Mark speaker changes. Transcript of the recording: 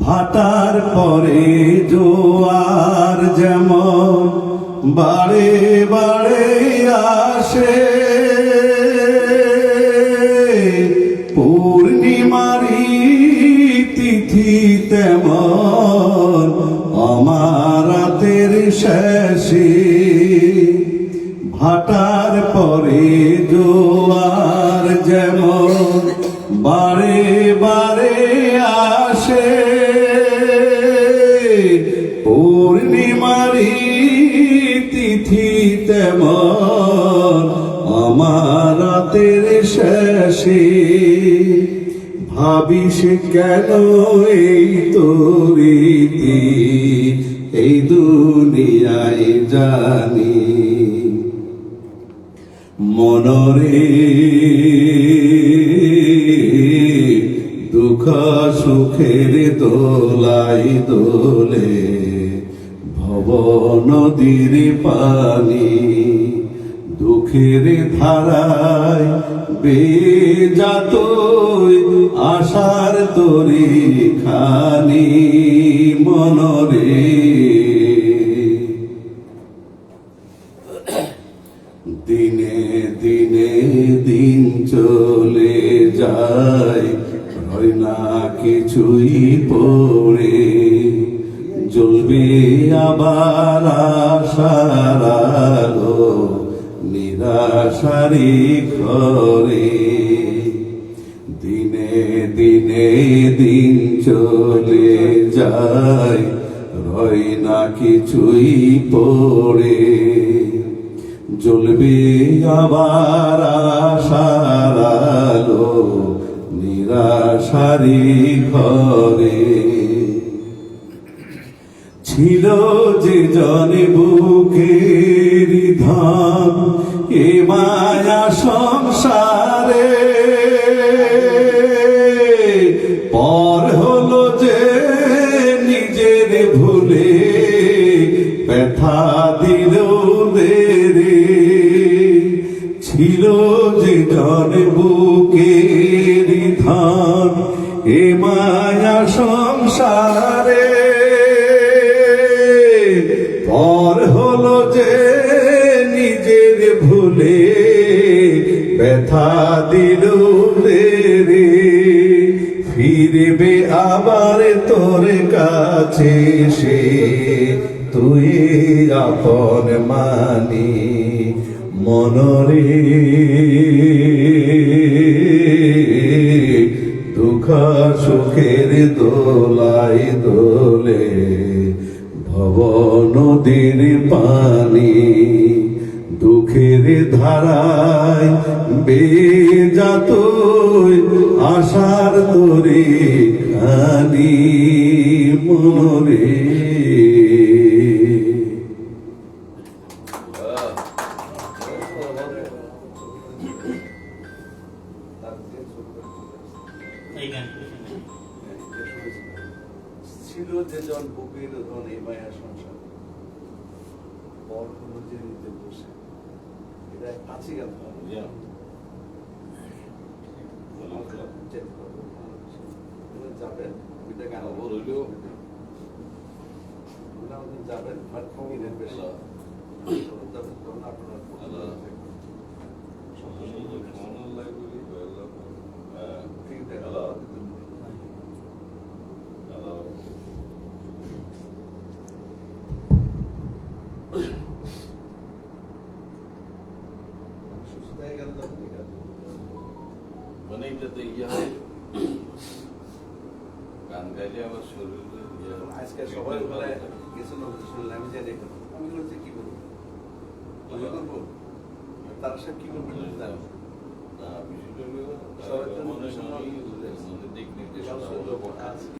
Speaker 1: ভাটার পরে জোয়ার যেমন বাড়ে বাড়ে আসে। পূর্ণিমারি তিথি তেমন, অমারাতের শেষে। ভাটার পরে জোয়ার পূর্ণিমারি তিথি তেমন আমার রাতের শেষে ভাবিস কেন এই তরিতি এই দুনিয়ায় জানি মনরে দুঃখ সুখের দোলাই দোলে, ভব নদীর পানি দুঃখের ধারায় বেজাত আশার তরি খানি মনরে। দিনে দিনে দিন চলে যায়। না কিছুই পড়ে। জ্বলবে আবার আশার আলো নিরাশারি ঘরে। দিনে দিনে দিন চলে যায়, রয় না কিছুই পড়ে। জ্বলবে আবার আশার আলো নিরাশারি ঘরে। ছিল যে জনে বুকের ধান, এ মায়া সংসারে। পর হলো যে নিজের ভুলে ব্যথা দিল রে ছিল যে জন বুকের এ মায়া সংসারে। পর হলো যে নিজের ভুলে ব্যথা দিল রে। ফিরবে আবার তোর কাছে সে তুই আপন মানি মনরে। সুখের দোলাই দোলে ভব নদীর পানি দুঃখের ধারায় বেজাত আশার তোরে খানি মনে
Speaker 2: এই গান
Speaker 1: ছিল যে জন বুকের ধন এই মায়া সংসার। পর হলো যে নিজে বসে। এটা আছে গান যাবেন ওইটা গান যাবেন আর কমিলেন বেশি। যাবেন তখন আপনার ঠিক দেখা সুস্থ হয়ে গেল তখন ঠিক আছে
Speaker 3: মানে এটাতে ইয়ে হয়। গান গাইলে আমার শরীরে ইয়ে
Speaker 1: আজকে সবাই বলে কিছু লোক শুনলে আমি জানি আমি বলছি কি করব আমি করব তার সাথে কি করব
Speaker 3: না, বিষয়টা
Speaker 1: সবাই তো
Speaker 3: মনে। মনে দিক নির্দেশনা